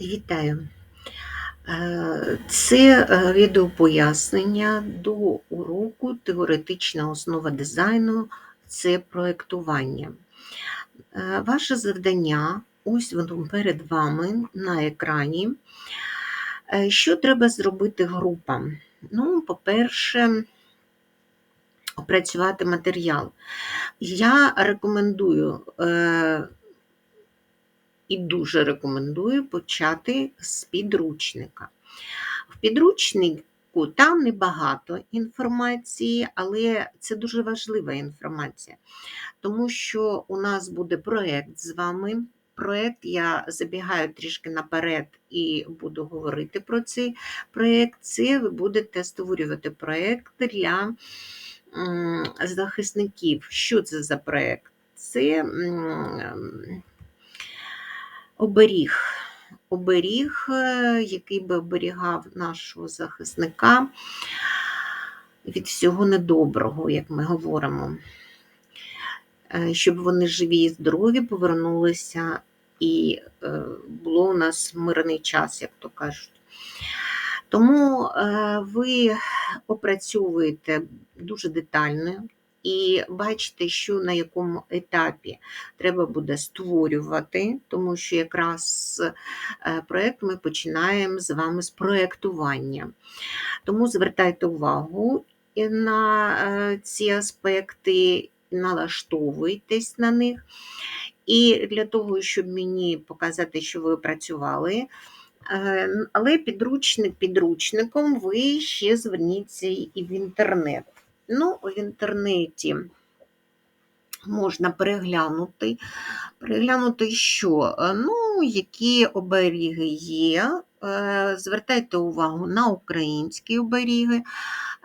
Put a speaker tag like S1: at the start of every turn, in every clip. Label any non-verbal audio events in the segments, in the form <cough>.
S1: Вітаю! Е, Це е, відеопояснення до уроку Теоретична основа дизайну це проєктування. Е, Ваше завдання, ось воно перед вами на екрані. Що треба зробити групам? Ну, по-перше, опрацювати матеріал. Я рекомендую і дуже рекомендую почати з підручника. В підручнику там небагато інформації, але це дуже важлива інформація, тому що у нас буде проєкт з вами. Проєкт, я забігаю трішки наперед і буду говорити про цей проєкт. Це ви будете створювати проєкт для захисників. Що це за проєкт? Це оберіг. Оберіг, е, який би оберігав нашого захисника від всього недоброго, як ми говоримо, Е, щоб вони живі і здорові повернулися, і е, було у нас мирний час, як то кажуть. Тому ви опрацьовуєте дуже детально і бачите, що на якому етапі треба буде створювати, тому що якраз е, проєкт ми починаємо з вами з проєктування. Тому звертайте увагу на е, ці аспекти, налаштовуйтесь на них. І для того, щоб мені показати, що ви працювали, е, але підручник підручником ви ще зверніться і в інтернет. Ну, в інтернеті можна переглянути. Переглянути, що? Е, Ну, які оберіги є. Е, Звертайте увагу на українські оберіги,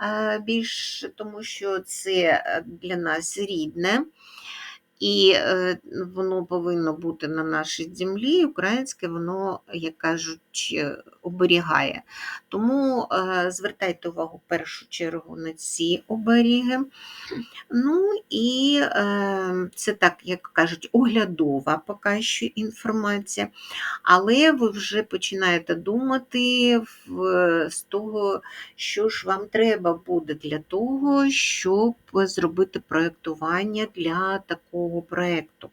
S1: е, більш тому що це для нас рідне. І е, воно повинно бути на нашій землі, українське воно, як кажуть, е, оберігає. Тому е, звертайте увагу в першу чергу на ці оберіги. Ну і це так, як кажуть, оглядова поки що інформація, але ви вже починаєте думати з того, що ж вам треба буде для того, щоб зробити проєктування для такого проєкту.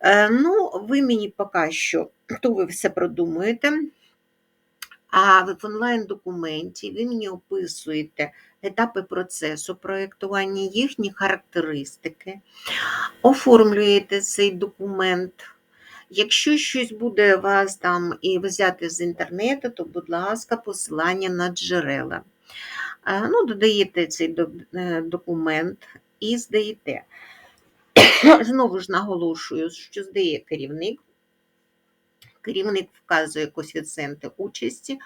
S1: Е, Ну, ви мені поки що, то ви все продумуєте. А в онлайн-документі ви мені описуєте етапи процесу проєктування, їхні характеристики, оформлюєте цей документ. Якщо щось буде вас там і взяти з інтернету, то, будь ласка, посилання на джерела. Е, Ну, Додаєте цей е, документ і здаєте. <clears throat> Знову ж наголошую, що здає керівник. Керівник вказує коефіцієнти участі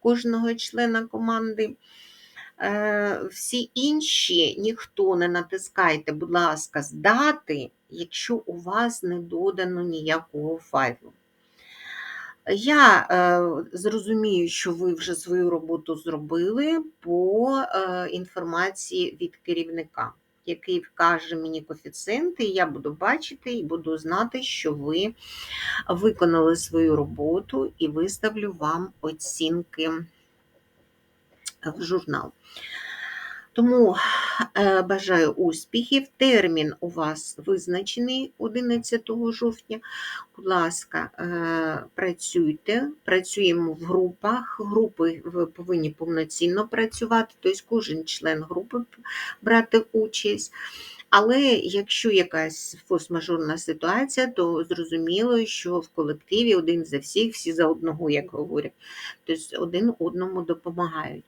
S1: кожного члена команди. Е, Всі інші ніхто не натискайте, будь ласка, здати, якщо у вас не додано ніякого файлу. Я е, зрозумію, що ви вже свою роботу зробили по е, інформації від керівника, який вкаже мені коефіцієнти, і я буду бачити і буду знати, що ви виконали свою роботу і виставлю вам оцінки в журнал. Тому е, бажаю успіхів. Термін у вас визначений 11 жовтня. Будь ласка, е, працюйте, працюємо в групах. Групи ви повинні повноцінно працювати, тобто кожен член групи брати участь. Але якщо якась форс-мажорна ситуація, то зрозуміло, що в колективі один за всіх, всі за одного, як говорять, тобто один одному допомагають.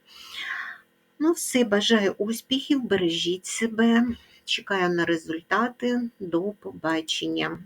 S1: Ну, все, бажаю успіхів, бережіть себе. Чекаю на результати. До побачення.